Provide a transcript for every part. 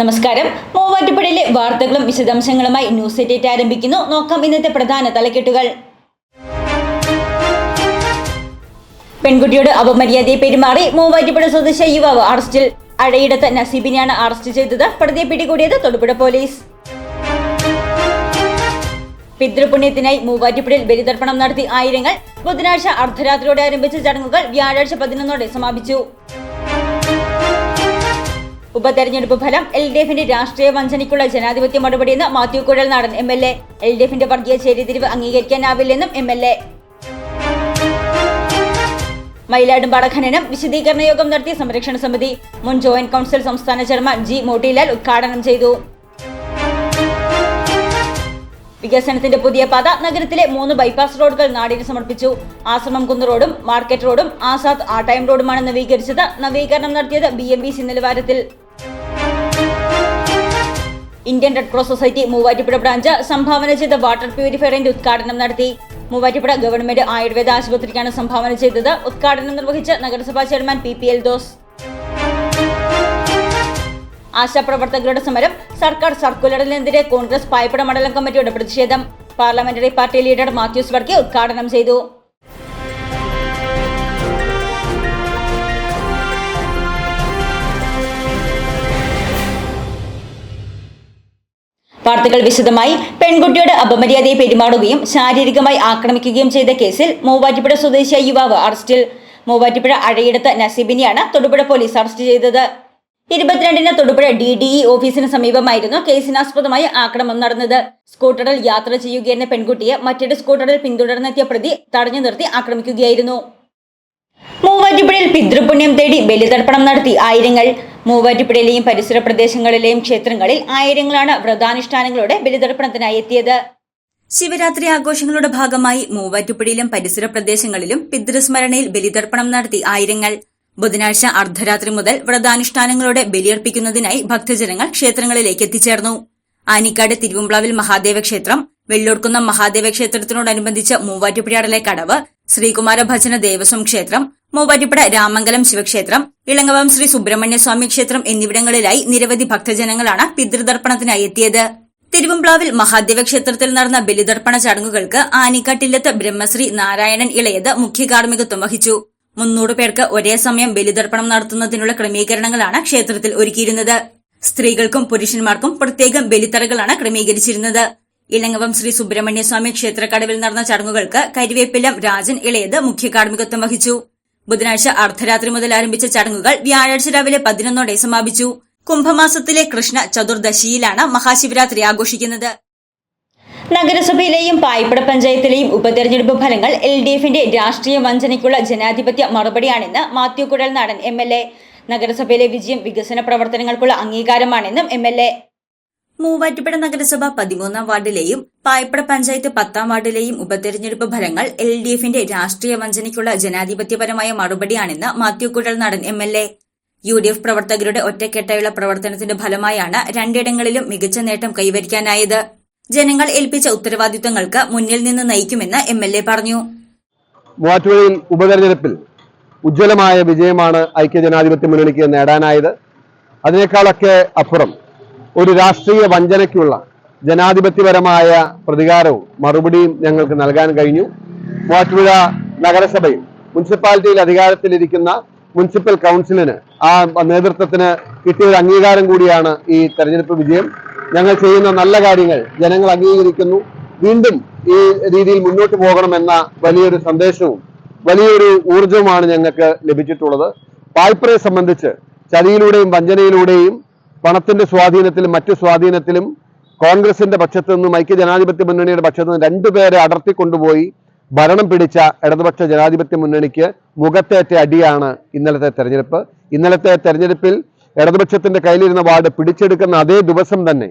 നമസ്കാരം. മൂവാറ്റുപുഴയിലെ വാർത്തകളും വിശദാംശങ്ങളുമായി ന്യൂസ് എറ്റേറ്റ് ആരംഭിക്കുന്നു. നോക്കാം ഇന്നത്തെ പ്രധാന തലക്കെട്ടുകൾ. പെൺകുട്ടിയോട് അപമര്യാദയെ പെരുമാറി മൂവാറ്റുപുഴ സ്വദേശ യുവാവ് അറസ്റ്റിൽ. അഴയിടത്ത് നസീബിനെയാണ് അറസ്റ്റ് ചെയ്തത്. പ്രതിയെ പിടികൂടിയത് തൊടുപുഴ പോലീസ്. പിതൃപുണ്യത്തിനായി മൂവാറ്റുപുഴയിൽ ബലിതർപ്പണം നടത്തി ആയിരങ്ങൾ. ബുധനാഴ്ച അർദ്ധരാത്രിയോടെ ആരംഭിച്ച ചടങ്ങുകൾ വ്യാഴാഴ്ച പതിനൊന്നോടെ സമാപിച്ചു. ഉപതെരഞ്ഞെടുപ്പ് ഫലം എൽ ഡി എഫിന്റെ രാഷ്ട്രീയ വഞ്ചനയ്ക്കുള്ള ജനാധിപത്യ മറുപടിയെന്ന് Mathew Kuzhalnadan M L A. L D എഫിന്റെ വർഗീയ ചേരിതിരിവ് അംഗീകരിക്കാനാവില്ലെന്നും എം എൽ എ. മയിലാടുംപാട ഖനനം വിശദീകരണ യോഗം നടത്തിയ സംരക്ഷണ സമിതി മുൻ ജോയിന്റ് കൗൺസിൽ സംസ്ഥാന ചെയർമാൻ ജി മോട്ടിലാൽ ഉദ്ഘാടനം ചെയ്തു. വികസനത്തിന്റെ പുതിയ പാത നഗരത്തിലെ മൂന്ന് ബൈപ്പാസ് റോഡുകൾ നാടിന് സമർപ്പിച്ചു. ആശ്രമം കുന്ന് റോഡും മാർക്കറ്റ് റോഡും ആസാദ് ആ ടൈം റോഡുമാണ് നവീകരിച്ചത്. നവീകരണം നടത്തിയത് ബി എം ബി സി നിലവാരത്തിൽ Indian red cross society Muvattupuzha branch സംഭാവന ചെയ്ത വാട്ടർ പ്യൂരിഫയറിന്റെ ഉദ്ഘാടനം നടത്തി. മൂവാറ്റുപുഴ ഗവൺമെന്റ് ആയുർവേദ ആശുപത്രിക്കാണ് സംഭാവന ചെയ്തത്. ഉദ്ഘാടനം നിർവഹിച്ച നഗരസഭാ chairman P P Eldhose. ആശാപ്രവർത്തകരുടെ സമരം സർക്കാർ സർക്കുലറിനെതിരെ കോൺഗ്രസ് പായ്പട മണ്ഡലം കമ്മിറ്റിയുടെ പ്രതിഷേധം. Parliamentary party leader Mathews Varkey ഉദ്ഘാടനം ചെയ്തു. വാർത്തകൾ വിശദമായി പെൺകുട്ടിയോട് അപമര്യാദയെ പെരുമാറുകയും ശാരീരികമായി ആക്രമിക്കുകയും ചെയ്ത കേസിൽ മൂവാറ്റുപുഴ സ്വദേശിയായ യുവാവ് അറസ്റ്റിൽ. മൂവാറ്റുപുഴ അഴയിടത്ത് നസീബിനെയാണ് തൊടുപുഴ പോലീസ് അറസ്റ്റ് ചെയ്തത്. ഇരുപത്തിരണ്ടിന് തൊടുപുഴ ഡി ഡി ഇ ഓഫീസിന് സമീപമായിരുന്നു കേസിനാസ്പദമായ ആക്രമണം നടന്നത്. സ്കൂട്ടറിൽ യാത്ര ചെയ്യുകയെന്ന പെൺകുട്ടിയെ മറ്റൊരു സ്കൂട്ടറിൽ പിന്തുടർന്നെത്തിയ പ്രതി തടഞ്ഞു നിർത്തി ആക്രമിക്കുകയായിരുന്നു. മൂവാറ്റുപുഴയിൽ പിതൃപുണ്യം തേടി ബലിതർപ്പണം നടത്തി ആയിരങ്ങൾ. മൂവാറ്റുപുഴയിലെയും പരിസര പ്രദേശങ്ങളിലെയും ക്ഷേത്രങ്ങളിൽ ആയിരങ്ങളാണ് വ്രതാനുഷ്ഠാനങ്ങളോടെ ബലിതർപ്പണത്തിനായി എത്തിയത്. ശിവരാത്രി ആഘോഷങ്ങളുടെ ഭാഗമായി മൂവാറ്റുപുഴയിലും പരിസര പ്രദേശങ്ങളിലും പിതൃസ്മരണയിൽ ബലിതർപ്പണം നടത്തി ആയിരങ്ങൾ. ബുധനാഴ്ച അർദ്ധരാത്രി മുതൽ വ്രതാനുഷ്ഠാനങ്ങളോടെ ബലിയർപ്പിക്കുന്നതിനായി ഭക്തജനങ്ങൾ ക്ഷേത്രങ്ങളിലേക്ക് എത്തിച്ചേർന്നു. ആനിക്കാട് തിരുവുംപ്ലാവിൽ മഹാദേവ ക്ഷേത്രം വെള്ളൂർക്കുന്നം മഹാദേവ ക്ഷേത്രത്തിനോടനുബന്ധിച്ച് മൂവാറ്റുപുഴയാടലെ കടവ് ശ്രീകുമാര ഭജന ദേവസ്വം ക്ഷേത്രം മൂവാറ്റുപുഴ രാമംഗലം ശിവക്ഷേത്രം ഇളങ്ങവം ശ്രീ സുബ്രഹ്മണ്യസ്വാമി ക്ഷേത്രം എന്നിവിടങ്ങളിലായി നിരവധി ഭക്തജനങ്ങളാണ് പിതൃതർപ്പണത്തിനായി എത്തിയത്. തിരുവമ്പ്ലാവിൽ മഹാദേവ ക്ഷേത്രത്തിൽ നടന്ന ബലിതർപ്പണ ചടങ്ങുകൾക്ക് ആനിക്കാട്ടില്ലത്ത് ബ്രഹ്മശ്രീ നാരായണൻ ഇളയത് മുഖ്യ കാർമ്മികത്വം വഹിച്ചു. മുന്നൂറ് പേർക്ക് ഒരേ സമയം ബലിതർപ്പണം നടത്തുന്നതിനുള്ള ക്രമീകരണങ്ങളാണ് ക്ഷേത്രത്തിൽ ഒരുക്കിയിരുന്നത്. സ്ത്രീകൾക്കും പുരുഷന്മാർക്കും പ്രത്യേകം ബലിത്തറകളാണ് ക്രമീകരിച്ചിരുന്നത്. ഇളങ്ങവം ശ്രീ സുബ്രഹ്മണ്യ സ്വാമി ക്ഷേത്രക്കടവിൽ നടന്ന ചടങ്ങുകൾക്ക് കരിവേപ്പിലം രാജൻ ഇളയത് മുഖ്യ കാർമ്മികത്വം വഹിച്ചു. ബുധനാഴ്ച അർദ്ധരാത്രി മുതൽ ആരംഭിച്ച ചടങ്ങുകൾ വ്യാഴാഴ്ച രാവിലെ പതിനൊന്നോടെ സമാപിച്ചു. കുംഭമാസത്തിലെ കൃഷ്ണ ചതുർദശിയിലാണ് മഹാശിവരാത്രി ആഘോഷിക്കുന്നത്. നഗരസഭയിലെയും പായ്പട പഞ്ചായത്തിലെയും ഉപതെരഞ്ഞെടുപ്പ് ഫലങ്ങൾ എൽ ഡി എഫിന്റെ രാഷ്ട്രീയ വഞ്ചനയ്ക്കുള്ള ജനാധിപത്യ മറുപടിയാണെന്ന് മാത്യു കുടൽ നാടൻ എം എൽ എ. നഗരസഭയിലെ വിജയം വികസന പ്രവർത്തനങ്ങൾക്കുള്ള അംഗീകാരമാണെന്നും എം എൽ എ. മൂവാറ്റുപുഴ നഗരസഭ പതിമൂന്നാം വാർഡിലെയും പായ്പട പഞ്ചായത്ത് പത്താം വാർഡിലെയും ഉപതെരഞ്ഞെടുപ്പ് ഫലങ്ങൾ എൽ ഡി എഫിന്റെ രാഷ്ട്രീയ വഞ്ചനയ്ക്കുള്ള ജനാധിപത്യപരമായ മറുപടിയാണെന്ന് Mathew Kuzhalnadan M L A. U D F പ്രവർത്തകരുടെ ഒറ്റക്കെട്ടായുള്ള പ്രവർത്തനത്തിന്റെ ഫലമായാണ് രണ്ടിടങ്ങളിലും മികച്ച നേട്ടം കൈവരിക്കാനായത്. ജനങ്ങൾ ഏൽപ്പിച്ച ഉത്തരവാദിത്തങ്ങൾക്ക് മുന്നിൽ നിന്ന് നയിക്കുമെന്ന് എം എൽ എ പറഞ്ഞു. മൂവാറ്റുപുഴയിൽ ഉപതെരഞ്ഞെടുപ്പിൽ ഉജ്ജ്വലമായ വിജയമാണ് ഐക്യ ജനാധിപത്യ മുന്നണിക്ക് നേടാനായത്. അതിനേക്കാളൊക്കെ അപ്പുറം ഒരു രാഷ്ട്രീയ വഞ്ചനയ്ക്കുള്ള ജനാധിപത്യപരമായ പ്രതികാരവും മറുപടിയും ഞങ്ങൾക്ക് നൽകാൻ കഴിഞ്ഞു. മൂവാറ്റുപുഴ നഗരസഭയിൽ മുനിസിപ്പാലിറ്റിയിൽ അധികാരത്തിലിരിക്കുന്ന മുനിസിപ്പൽ കൗൺസിലിന് ആ നേതൃത്വത്തിന് കിട്ടിയ ഒരു അംഗീകാരം കൂടിയാണ് ഈ തെരഞ്ഞെടുപ്പ് വിജയം. ഞങ്ങൾ ചെയ്യുന്ന നല്ല കാര്യങ്ങൾ ജനങ്ങൾ അംഗീകരിക്കുന്നു. വീണ്ടും ഈ രീതിയിൽ മുന്നോട്ട് പോകണമെന്ന വലിയൊരു സന്ദേശവും വലിയൊരു ഊർജവുമാണ് ഞങ്ങൾക്ക് ലഭിച്ചിട്ടുള്ളത്. പായ്പറയെ സംബന്ധിച്ച് ചതിയിലൂടെയും വഞ്ചനയിലൂടെയും പണത്തിന്റെ സ്വാധീനത്തിലും മറ്റു സ്വാധീനത്തിലും കോൺഗ്രസിന്റെ പക്ഷത്തു നിന്നും ഐക്യ ജനാധിപത്യ മുന്നണിയുടെ പക്ഷത്തു നിന്നും രണ്ടുപേരെ അടർത്തിക്കൊണ്ടുപോയി ഭരണം പിടിച്ച ഇടതുപക്ഷ ജനാധിപത്യ മുന്നണിക്ക് മുഖത്തേറ്റ അടിയാണ് ഇന്നലത്തെ തെരഞ്ഞെടുപ്പ്. ഇന്നലത്തെ തെരഞ്ഞെടുപ്പിൽ ഇടതുപക്ഷത്തിന്റെ കയ്യിലിരുന്ന വാർഡ് പിടിച്ചെടുക്കുന്ന അതേ ദിവസം തന്നെ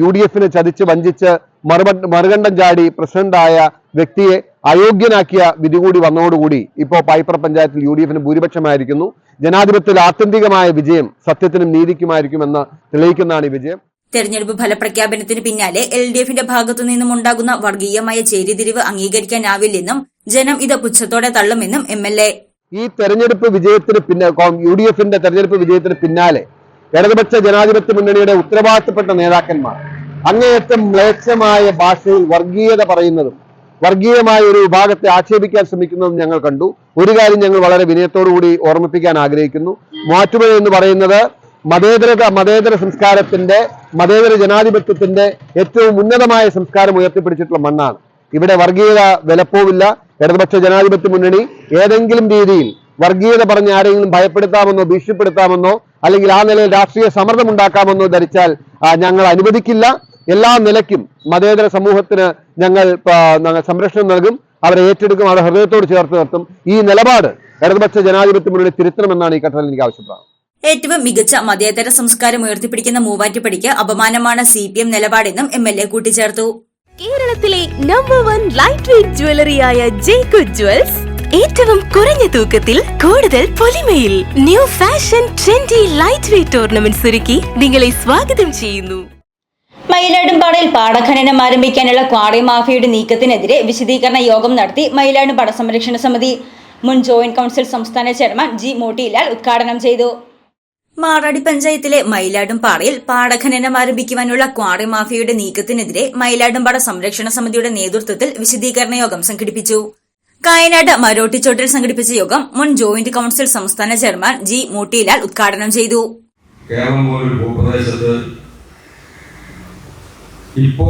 യു ഡി എഫിനെ ചതിച്ച് വഞ്ചിച്ച് മറുപ മറുകണ്ഠം ചാടി പ്രസിഡന്റായ വ്യക്തിയെ അയോഗ്യനാക്കിയ വിധി കൂടി വന്നതോടുകൂടി ഇപ്പോൾ പായ്പറ പഞ്ചായത്തിൽ യു ഡി എഫിന് ഭൂരിപക്ഷമായിരിക്കുന്നു. ജനാധിപത്യത്തിൽ ആത്യന്തികമായ വിജയം സത്യത്തിനും നീതിക്കുമായിരിക്കുമെന്ന് തെളിയിക്കുന്നതാണ് ഈ വിജയം. തെരഞ്ഞെടുപ്പ് ഫലപ്രഖ്യാപനത്തിന് പിന്നാലെ എൽ ഡി എഫിന്റെ ഭാഗത്തു നിന്നും ഉണ്ടാകുന്ന വർഗീയമായ ചേരിതിരിവ് അംഗീകരിക്കാനാവില്ലെന്നും ജനം ഇത് പുച്ഛത്തോടെ തള്ളുമെന്നും എം എൽ എ. ഈ തെരഞ്ഞെടുപ്പ് വിജയത്തിന് പിന്നെ യു ഡി എഫിന്റെ തെരഞ്ഞെടുപ്പ് വിജയത്തിന് പിന്നാലെ ഇടതുപക്ഷ ജനാധിപത്യ മുന്നണിയുടെ ഉത്തരവാദിത്തപ്പെട്ട നേതാക്കന്മാർ. അങ്ങേയറ്റം മ്ലേച്ഛമായ ഭാഷയിൽ വർഗീയത പറയുന്നതും വർഗീയമായ ഒരു വിഭാഗത്തെ ആക്ഷേപിക്കാൻ ശ്രമിക്കുന്നതും ഞങ്ങൾ കണ്ടു. ഒരു കാര്യം ഞങ്ങൾ വളരെ വിനയത്തോടുകൂടി ഓർമ്മിപ്പിക്കാൻ ആഗ്രഹിക്കുന്നു. മൂവാറ്റുപുഴ എന്ന് പറയുന്നത് മതേതര മതേതര സംസ്കാരത്തിന്റെ മതേതര ജനാധിപത്യത്തിന്റെ ഏറ്റവും ഉന്നതമായ സംസ്കാരം ഉയർത്തിപ്പിടിച്ചിട്ടുള്ള മണ്ണാണ്. ഇവിടെ വർഗീയത വിലപ്പോവില്ല. ഇടതുപക്ഷ ജനാധിപത്യ മുന്നണി ഏതെങ്കിലും രീതിയിൽ വർഗീയത പറഞ്ഞ് ആരെങ്കിലും ഭയപ്പെടുത്താമെന്നോ ഭീഷണിപ്പെടുത്താമെന്നോ അല്ലെങ്കിൽ ആ നിലയിൽ രാഷ്ട്രീയ സമ്മർദ്ദം ഉണ്ടാക്കാമെന്ന് ധരിച്ചാൽ ഞങ്ങൾ അനുവദിക്കില്ല. എല്ലാ നിലയ്ക്കും മതേതര സമൂഹത്തിന് ഞങ്ങൾ സംരക്ഷണം നൽകും. അവരെ ഏറ്റെടുക്കും അവരെ ഹൃദയത്തോട് ചേർത്ത് നിർത്തും. ഈ നിലപാട് ഇടതുപക്ഷ ജനാധിപത്യ മുന്നണി തിരുത്തണമെന്നാണ് ഈ ഘട്ടത്തിൽ എനിക്ക് ആവശ്യപ്പെടുന്നത് ഏറ്റവും മികച്ച മതേതര സംസ്കാരം ഉയർത്തിപ്പിടിക്കുന്ന മൂവാറ്റുപടിക്ക് അപമാനമാണ് സി പി എം നിലപാടെന്നും എം എൽ എ കൂട്ടിച്ചേർത്തു. കേരളത്തിലെ നമ്പർ വൺ ലൈറ്റ് വെയിറ്റ് ജ്വല്ലറിയായ ജേക്കു ജ്വൽസ് ഏറ്റവും കുറഞ്ഞ തൂക്കത്തിൽ കൂടുതൽ പൊലിമയിൽ new fashion trendy light weight tournament ഒരുക്കി നിങ്ങളെ സ്വാഗതം ചെയ്യുന്നു. മയിലാടുംപാറയിൽ പാടഖനനം ആരംഭിക്കാനുള്ള ക്വാറി മാഫിയയുടെ നീക്കത്തിനെതിരെ വിശദീകരണ യോഗം നടത്തി മയിലാടുംപാട സംരക്ഷണ സമിതി മുൻ ജോയിന്റ് കൌൺസിൽ സംസ്ഥാന ചെയർമാൻ ജി മോട്ടിലാൽ ഉദ്ഘാടനം ചെയ്തു. മാറാടി പഞ്ചായത്തിലെ മയിലാടുംപാറയിൽ പാടഖനനം ആരംഭിക്കുവാനുള്ള ക്വാറി മാഫിയയുടെ നീക്കത്തിനെതിരെ മയിലാടുംപാട സംരക്ഷണ സമിതിയുടെ നേതൃത്വത്തിൽ വിശദീകരണ യോഗം സംഘടിപ്പിച്ചു. കായനാട് മരോട്ടിച്ചോട്ടിൽ സംഘടിപ്പിച്ച യോഗം മുൻ ജോയിന്റ് കൌൺസിൽ സംസ്ഥാന ചെയർമാൻ ജി മോട്ടിലാൽ ഉദ്ഘാടനം ചെയ്തു. കേരളം പോലൊരു ഭൂപ്രദേശത്ത് ഇപ്പോ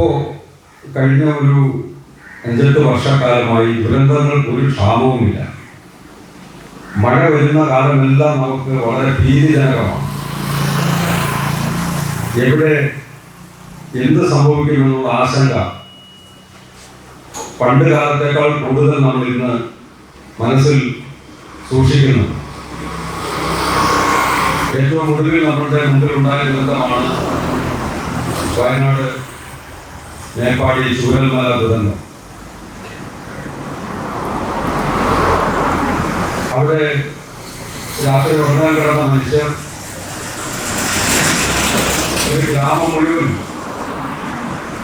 കഴിഞ്ഞ ഒരു അഞ്ചെട്ട് വർഷക്കാലമായി ദുരന്തങ്ങൾക്ക് ഒരു ക്ഷാമവുമില്ല. മഴ വരുന്ന കാലമെല്ലാം നമുക്ക് വളരെ ഭീതിജനകമാണ്. എവിടെ എന്ത് സംഭവിക്കുമെന്നുള്ള ആശങ്ക പണ്ട് കാലത്തേക്കാൾ കൂടുതൽ നമ്മൾ ഇന്ന് മനസ്സിൽ സൂക്ഷിക്കുന്നു. ഏറ്റവും ഒടുവിൽ നമ്മളുടെ മുമ്പിലുണ്ടായ ദുരന്തമാണ് വയനാട് മേപ്പാടി ചൂരൽമല ദുരന്തം. അവിടെ രാത്രി ഉറങ്ങാൻ കിടന്ന മനുഷ്യർ ഒരു ഗ്രാമം മുഴുവൻ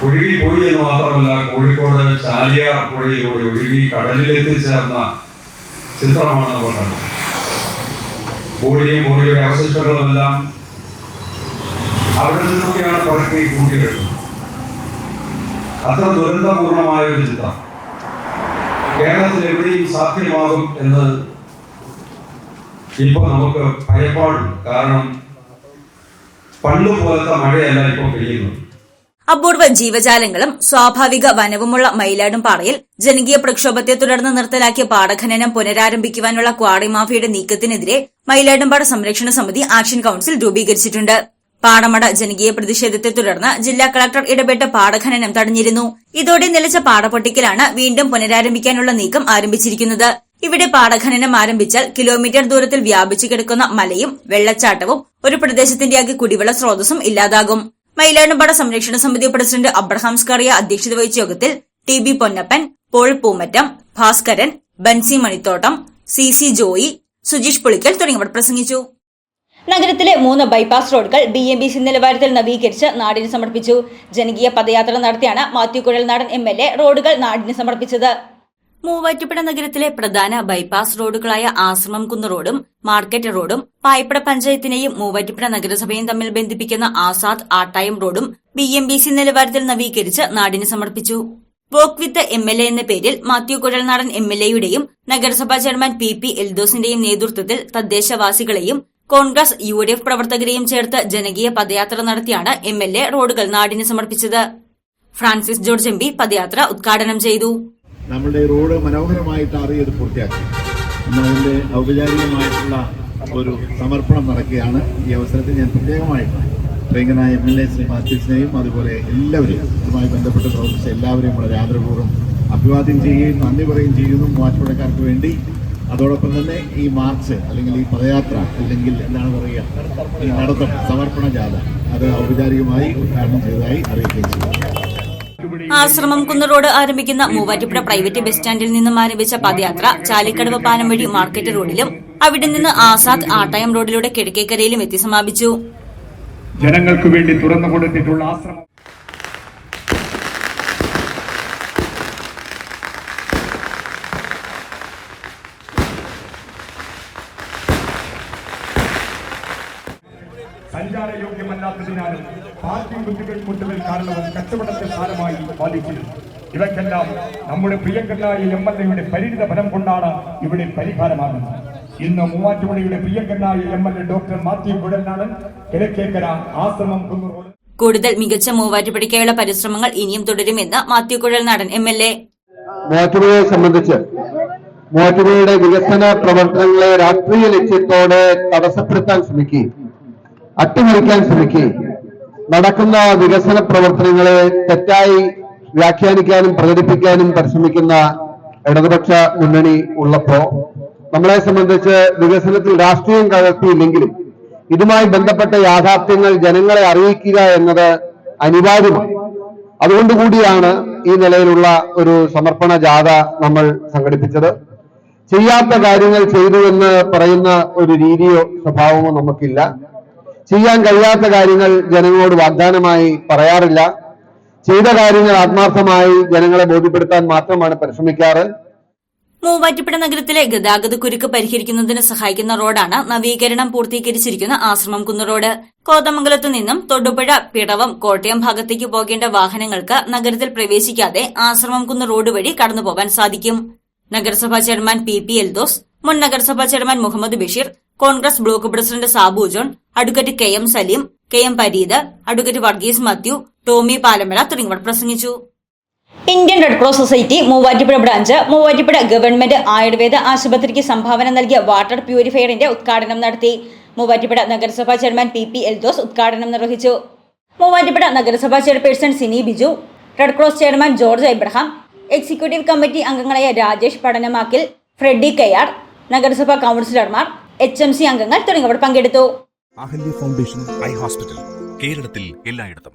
ഒഴുകി പോയി എന്ന് മാത്രമല്ല കോഴിക്കോട് ചാലിയ പുഴയിലൂടെ ഒഴുകി കടലിലെത്തിച്ചേർന്ന ചിത്രമാണ് നമ്മൾ കണ്ടത്. ബോഡിയും ബോഡിയുടെ അവശിഷ്ടങ്ങളുമെല്ലാം അവിടെ നിന്നൊക്കെയാണ് പുറത്തെ കൂട്ടിയെടുക്കുന്നത് അത്ര ദുരന്തപൂർണമായ ഒരു ചിത്രം. കേരളത്തിൽ എവിടെയും സാധ്യമാകും എന്ന് ഇപ്പൊ നമുക്ക് ഭയപ്പാടുണ്ട്. കാരണം പണ്ട് പോലത്തെ മഴയല്ല ഇപ്പൊ പെയ്യുന്നത്. അപൂർവ ജീവജാലങ്ങളും സ്വാഭാവിക വനവുമുള്ള മയിലാടുംപാറയിൽ ജനകീയ പ്രക്ഷോഭത്തെ തുടർന്ന് നിർത്തലാക്കിയ പാടഖനനം പുനരാരംഭിക്കുവാനുള്ള ക്വാറി മാഫിയുടെ നീക്കത്തിനെതിരെ മയിലാടുംപാട സംരക്ഷണ സമിതി ആക്ഷൻ കൌൺസിൽ രൂപീകരിച്ചിട്ടുണ്ട്. പാടമട ജനകീയ പ്രതിഷേധത്തെ തുടർന്ന് ജില്ലാ കളക്ടർ ഇടപെട്ട് പാടഖനനം തടഞ്ഞിരുന്നു. ഇതോടെ നിലച്ച പാടപൊട്ടിക്കലാണ് വീണ്ടും പുനരാരംഭിക്കാനുള്ള നീക്കം ആരംഭിച്ചിരിക്കുന്നത്. ഇവിടെ പാടഖനനം ആരംഭിച്ചാൽ കിലോമീറ്റർ ദൂരത്തിൽ വ്യാപിച്ചു കിടക്കുന്ന മലയും വെള്ളച്ചാട്ടവും ഒരു പ്രദേശത്തിന്റെയാകെ കുടിവെള്ള സ്രോതസ്സും ഇല്ലാതാകും. മയിലാടുംപാട സംരക്ഷണ സമിതി പ്രസിഡന്റ് അബ്രഹാം സ്കറിയ അധ്യക്ഷത വഹിച്ച യോഗത്തിൽ T B Ponnappan Paul Poomattam Bhaskaran Bansi Manithottam C C Joy Sujeesh Pulickal തുടങ്ങിയവർ പ്രസംഗിച്ചു. നഗരത്തിലെ മൂന്ന് ബൈപ്പാസ് റോഡുകൾ ബി എം ബി സി നിലവാരത്തിൽ നവീകരിച്ച് നാടിന് സമർപ്പിച്ചു. ജനകീയ പദയാത്ര നടത്തിയാണ് Mathew Kuzhalnadan M L A റോഡുകൾ നാടിന് സമർപ്പിച്ചത്. മൂവാറ്റുപുഴ നഗരത്തിലെ പ്രധാന ബൈപ്പാസ് റോഡുകളായ ആശ്രമം കുന്ന് റോഡും മാർക്കറ്റ് റോഡും പായ്പട പഞ്ചായത്തിനെയും മൂവാറ്റുപുഴ നഗരസഭയും തമ്മിൽ ബന്ധിപ്പിക്കുന്ന ആസാദ് ആട്ടായം റോഡും ബി എം ബി സി നിലവാരത്തിൽ നവീകരിച്ച് നാടിന് സമർപ്പിച്ചു. Walk with M L A എന്ന പേരിൽ മാത്യു കുഴൽനാടൻ എം എൽ എയുടെയും നഗരസഭാ ചെയർമാൻ പി പി എൽദോസിന്റെയും നേതൃത്വത്തിൽ തദ്ദേശവാസികളെയും കോൺഗ്രസ് യു ഡി എഫ് പ്രവർത്തകരെയും ചേർത്ത് ജനകീയ പദയാത്ര നടത്തിയാണ് എം എൽ എ റോഡുകൾ നാടിന് സമർപ്പിച്ചത്. ഫ്രാൻസിസ് ജോർജ് എം പി പദയാത്ര ഉദ്ഘാടനം ചെയ്തു. നമ്മളുടെ റോഡ് മനോഹരമായിട്ട് ടാർ പൂർത്തിയാക്കി. ഇന്ന് അതിന്റെ ഔപചാരികമായിട്ടുള്ള ഒരു സമർപ്പണം നടക്കുകയാണ്. ഈ അവസരത്തിൽ ഞാൻ പ്രത്യേകമായിട്ട് പ്രിയങ്കനായ എം എൽ എ ശ്രീ മാത്യുസിനെയും അതുപോലെ എല്ലാവരെയും ഇതുമായി ബന്ധപ്പെട്ട് പ്രവർത്തിച്ച എല്ലാവരെയും വളരെ ആദരപൂർവം അഭിവാദ്യം ചെയ്യുകയും നന്ദി പറയുകയും ചെയ്യുന്നു. മൂവാറ്റുപുഴക്കാർക്ക് വേണ്ടി. അതോടൊപ്പം തന്നെ ഈ മാർച്ച് അല്ലെങ്കിൽ ഈ പദയാത്ര അല്ലെങ്കിൽ എന്താണ് പറയുക ഈ നടത്തം സമർപ്പണ ജാഥ അത് ഔപചാരികമായി ഉദ്ഘാടനം ചെയ്തതായി അറിയിക്കുകയും ചെയ്തു. ആശ്രമം കുന്നറോഡ് ആരംഭിക്കുന്ന മൂവാറ്റുപുഴ പ്രൈവറ്റ് ബസ് സ്റ്റാൻഡിൽ നിന്നും ആരംഭിച്ച പദയാത്ര ചാലിക്കടവ് പാലം വഴി മാർക്കറ്റ് റോഡിലും അവിടെ നിന്ന് ആസാദ് ആട്ടായം റോഡിലൂടെ കിഴക്കേക്കരയിലും എത്തി സമാപിച്ചു. ജനങ്ങൾക്ക് വേണ്ടി തുറന്നു കൊടുത്തിട്ടുള്ള ആശ്രമം ബുദ്ധികൾ മുട്ടുകൾ കാരണവും കച്ചവടത്തിൽ സാരമായി ബാധിച്ചിരുന്നു ഇവയ്ക്കെല്ലാം നമ്മുടെ പ്രിയങ്കരനായ എം എൽ എയുടെ പരിണിത ഫലം കൊണ്ടാണ് ഇവിടെ പരിഹാരമാകുന്നത്. ഇന്ന് മൂവാറ്റുപുഴയുടെ പ്രിയങ്കരനായ M L A doctor Mathew Kuzhalnadan Kizhakkekara ആശ്രമം കുന്നുറോഡ് കൂടുതൽ മികച്ച മൂവാറ്റുപുഴയ്ക്കായുള്ള പരിശ്രമങ്ങൾ ഇനിയും തുടരുമെന്ന് Mathew Kuzhalnadan M L A. മൂവാറ്റുപുഴയെ സംബന്ധിച്ച് മൂവാറ്റുപുഴയുടെ വികസന പ്രവർത്തനങ്ങളെ രാഷ്ട്രീയ ലക്ഷ്യത്തോടെ തടസ്സപ്പെടുത്താൻ ശ്രമിക്കുകയും അട്ടിമറിക്കാൻ ശ്രമിക്കുകയും നടക്കുന്ന വികസന പ്രവർത്തനങ്ങളെ തെറ്റായി വ്യാഖ്യാനിക്കാനും പ്രചരിപ്പിക്കാനും പരിശ്രമിക്കുന്ന ഇടതുപക്ഷ മുന്നണി ഉള്ളപ്പോ നമ്മളെ സംബന്ധിച്ച് വികസനത്തിൽ രാഷ്ട്രീയം കലർത്തിയില്ലെങ്കിലും ഇതുമായി ബന്ധപ്പെട്ട യാഥാർത്ഥ്യങ്ങൾ ജനങ്ങളെ അറിയിക്കുക എന്നത് അനിവാര്യമാണ്. അതുകൊണ്ടുകൂടിയാണ് ഈ നിലയിലുള്ള ഒരു സമർപ്പണ ജാഥ നമ്മൾ സംഘടിപ്പിച്ചത്. ചെയ്യാത്ത കാര്യങ്ങൾ ചെയ്തു എന്ന് പറയുന്ന ഒരു രീതിയോ സ്വഭാവമോ നമുക്കില്ല. ചെയ്യാൻ കഴിയാത്ത കാര്യങ്ങൾ ജനങ്ങളോട് വാഗ്ദാനമായി പറയാറില്ല. ചെയ്ത കാര്യങ്ങൾ ആത്മാർത്ഥമായി ജനങ്ങളെ ബോധ്യപ്പെടുത്താൻ മാത്രമാണ് പരിശ്രമിക്കാറ്. മൂവാറ്റുപുഴ നഗരത്തിലെ ഗതാഗത കുരുക്ക് പരിഹരിക്കുന്നതിന് സഹായിക്കുന്ന റോഡാണ് നവീകരണം പൂർത്തീകരിച്ചിരിക്കുന്ന ആശ്രമം കുന്ന് റോഡ് കോതമംഗലത്ത് നിന്നും തൊടുപുഴ പിടവം കോട്ടയം ഭാഗത്തേക്ക് പോകേണ്ട വാഹനങ്ങൾക്ക് നഗരത്തിൽ പ്രവേശിക്കാതെ ആശ്രമം കുന്ന് റോഡ് വഴി കടന്നുപോകാൻ സാധിക്കും. നഗരസഭാ ചെയർമാൻ പി പി എൽദോസ് മുൻ നഗരസഭാ chairman Muhammad Basheer Congress block president Sabu John advocate K M Saleem K M Pareed advocate Varghese Mathew Tommy Palamala തുടങ്ങിയവർ പ്രസംഗിച്ചു. Indian red cross society Muvattupuzha branch Muvattupuzha government Ayurveda ആശുപത്രിക്ക് സംഭാവന നൽകിയ water പ്യൂരിഫയറിന്റെ ഉദ്ഘാടനം നടത്തി. മൂവാറ്റുപുഴ നഗരസഭാ ചെയർമാൻ പി പി എൽദോസ് ഉദ്ഘാടനം നിർവഹിച്ചു. മൂവാറ്റുപുഴ നഗരസഭാ chairperson Sini Biju red cross chairman George Abraham executive committee അംഗങ്ങളായ രാജേഷ് പഠനമാക്കിൽ ഫ്രെഡി കെയാർ നഗരസഭാ കൗൺസിലർമാർ എച്ച് എം സി അംഗങ്ങൾ തുടങ്ങിയവർ പങ്കെടുത്തു. Ahalya foundation eye hospital. കേരളത്തിൽ എല്ലായിടത്തും.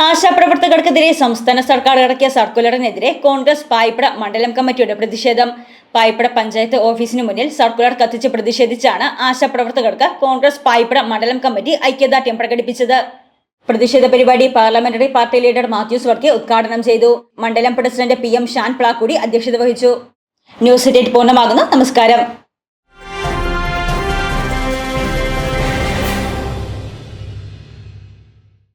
ആശാപ്രവർത്തകർക്കെതിരെ സംസ്ഥാന സർക്കാർ ഇറക്കിയ സർക്കുലറിനെതിരെ കോൺഗ്രസ് പായ്പട മണ്ഡലം കമ്മിറ്റിയുടെ പ്രതിഷേധം. പായ്പട പഞ്ചായത്ത് ഓഫീസിന് മുന്നിൽ സർക്കുലർ കത്തിച്ച് പ്രതിഷേധിച്ചാണ് ആശാപ്രവർത്തകർക്ക് കോൺഗ്രസ് പായ്പട മണ്ഡലം കമ്മിറ്റി ഐക്യദാർഢ്യം പ്രകടിപ്പിച്ചത്. പ്രതിഷേധ പരിപാടി parliamentary party leader Mathews Varkey ഉദ്ഘാടനം ചെയ്തു. മണ്ഡലം president P M Shan Plakkudy അധ്യക്ഷത വഹിച്ചു. ന്യൂസ് ഡേറ്റ് പൂർണമാകുന്നു. നമസ്കാരം.